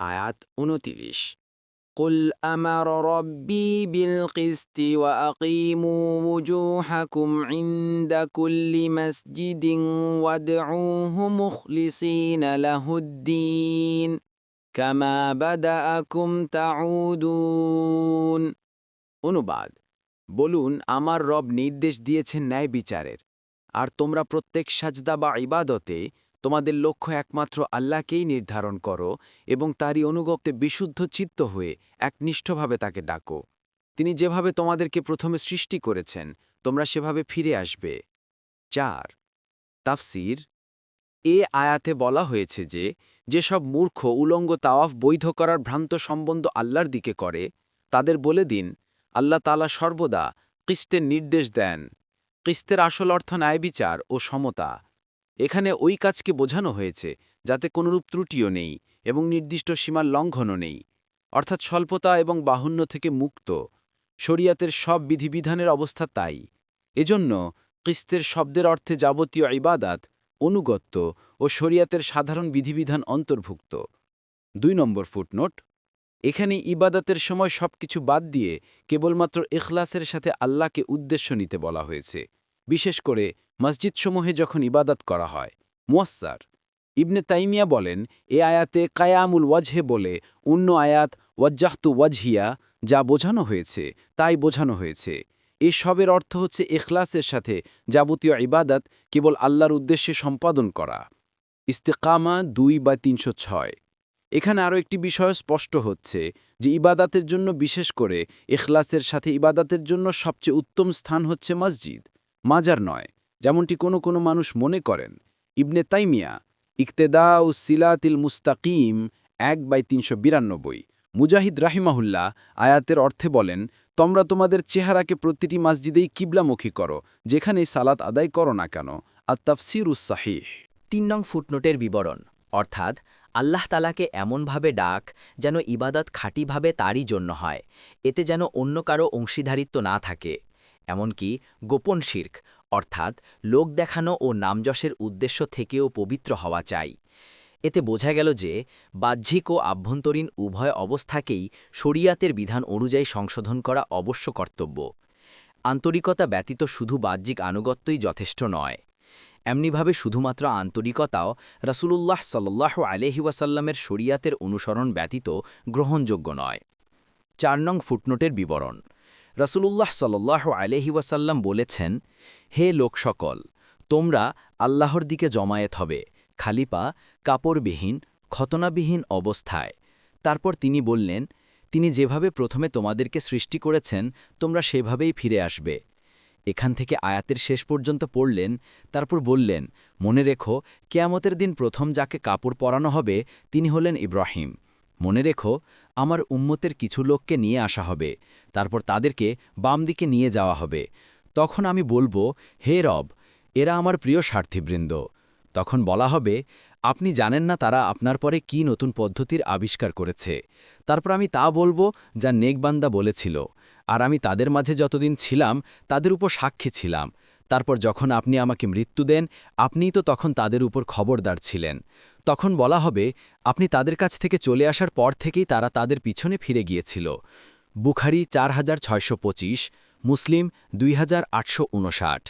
আয়াত উনতিরিশ قل أمر ربي بالقسط وأقيموا وجوهكم عند كل مسجد وادعوه مخلصين له الدين كما بدأكم تعودون অনুবাদ বলুন আমার রব নির্দেশ দিয়েছেন ন্যায় বিচারের আর তোমরা প্রত্যেক সাজদা বা ইবাদতে তোমাদের লক্ষ্য একমাত্র আল্লাহকেই নির্ধারণ করো এবং তারই অনুগত্যে বিশুদ্ধ চিত্ত হয়ে একনিষ্ঠভাবে তাকে ডাকো। তিনি যেভাবে তোমাদেরকে প্রথমে সৃষ্টি করেছেন, তোমরা সেভাবে ফিরে আসবে। চার, তাফসির। এ আয়াতে বলা হয়েছে যে, যেসব মূর্খ উলঙ্গ তাওয়াফ বৈধ করার ভ্রান্ত সম্বন্ধ আল্লাহর দিকে করে, তাদের বলে দিন, আল্লাহ তালা সর্বদা কিস্তের নির্দেশ দেন। কিস্তের আসল অর্থ ন্যায় বিচার ও সমতা। এখানে ওই কাজকে বোঝানো হয়েছে, যাতে কোনরূপ ত্রুটিও নেই এবং নির্দিষ্ট সীমার লঙ্ঘনও নেই, অর্থাৎ স্বল্পতা এবং বাহুন্য থেকে মুক্ত। শরিয়াতের সব বিধিবিধানের অবস্থা তাই। এজন্য কিস্তের শব্দের অর্থে যাবতীয় ইবাদাত, অনুগত্য ও শরিয়াতের সাধারণ বিধিবিধান অন্তর্ভুক্ত। দুই নম্বর ফুটনোট, এখানে ইবাদাতের সময় সবকিছু বাদ দিয়ে কেবলমাত্র এখলাসের সাথে আল্লাহকে উদ্দেশ্য নিতে বলা হয়েছে। বিশেষ করে মসজিদসমূহে যখন ইবাদত করা হয়। মুয়াস্সার ইবনে তাইমিয়া বলেন, এ আয়াতে কায়ামুল ওয়াজহে বলে, অন্য আয়াত, ওয়াজ্জাহতু ওয়াজহিয়া, যা বোঝানো হয়েছে, তাই বোঝানো হয়েছে। এ সবের অর্থ হচ্ছে এখলাসের সাথে যাবতীয় ইবাদত, কেবল আল্লাহর উদ্দেশ্যে সম্পাদন করা। ইস্তেকামা দুই বা তিনশো ছয়। এখানে আরও একটি বিষয় স্পষ্ট হচ্ছে যে ইবাদাতের জন্য বিশেষ করে এখলাসের সাথে ইবাদাতের জন্য সবচেয়ে উত্তম স্থান হচ্ছে মসজিদ। মাজার নয়, যেমনটি কোনো কোনো মানুষ মনে করেন। ইবনে তাইমিয়া ইকতেদা ও সিলাতিল মুস্তাকিম, এক বাই তিনশো বিরানব্বই। মুজাহিদ রাহিমাহুল্লাহ আয়াতের অর্থে বলেন, তোমরা তোমাদের চেহারাকে প্রতিটি মসজিদেই কিবলামুখী করো, যেখানেই সালাত আদায় করো না কেন। আত্তাফসির উসাহিহ তিন নং ফুটনোটের বিবরণ, অর্থাৎ, আল্লাহ তালাকে এমনভাবে ডাক যেন ইবাদত খাঁটিভাবে তারই জন্য হয়, এতে যেন অন্য কারও অংশীদারিত্ব না থাকে। এমনকি গোপন শির্ক, অর্থাৎ লোক দেখানো ও নামযশের উদ্দেশ্য থেকেও পবিত্র হওয়া চাই। এতে বোঝা গেল যে বাহ্যিক ও আভ্যন্তরীণ উভয় অবস্থাকেই শরিয়াতের বিধান অনুযায়ী সংশোধন করা অবশ্য কর্তব্য। আন্তরিকতা ব্যতীত শুধু বাহ্যিক আনুগত্যই যথেষ্ট নয়। এমনিভাবে শুধুমাত্র আন্তরিকতাও রাসূলুল্লাহ সাল্লাহ আলহি ওয়াসাল্লামের শরিয়াতের অনুসরণ ব্যতীত গ্রহণযোগ্য নয়। চার নং ফুটনোটের বিবরণ। রাসূলুল্লাহ সাল্লাহ আলহি ওয়াসাল্লাম বলেছেন, হে লোক সকল, তোমরা আল্লাহর দিকে জমায়েত হবে, খালিপা, কাপড়বিহীন, খতনাবিহীন অবস্থায়। তারপর তিনি বললেন, তিনি যেভাবে প্রথমে তোমাদেরকে সৃষ্টি করেছেন, তোমরা সেভাবেই ফিরে আসবে। এখান থেকে আয়াতের শেষ পর্যন্ত পড়লেন, তারপর বললেন, মনে রেখো, কেয়ামতের দিন প্রথম যাকে কাপড় পরানো হবে, তিনি হলেন ইব্রাহিম। মনে রেখো আমার উম্মতের কিছু লোককে নিয়ে আসা হবে, তারপর তাদেরকে বাম দিকে নিয়ে যাওয়া হবে। তখন আমি বলব, হে রব, এরা আমার প্রিয় স্বার্থীবৃন্দ তখন বলা হবে, আপনি জানেন না তারা আপনার পরে কি নতুন পদ্ধতির আবিষ্কার করেছে। তারপর আমি তা বলব যা নেকবান্দা বলেছিল। আর আমি তাদের মাঝে যতদিন ছিলাম, তাদের উপর সাক্ষী ছিলাম। তারপর যখন আপনি আমাকে মৃত্যু দেন আপনি তো তখন তাদের উপর খবরদার ছিলেন। তখন বলা হবে, আপনি তাদের কাছ থেকে চলে আসার পর থেকেই তারা তাদের পিছনে ফিরে গিয়েছিল। বুখারি চার হাজার ছয়শো পঁচিশ, মুসলিম দুই হাজার আটশো উনষাট।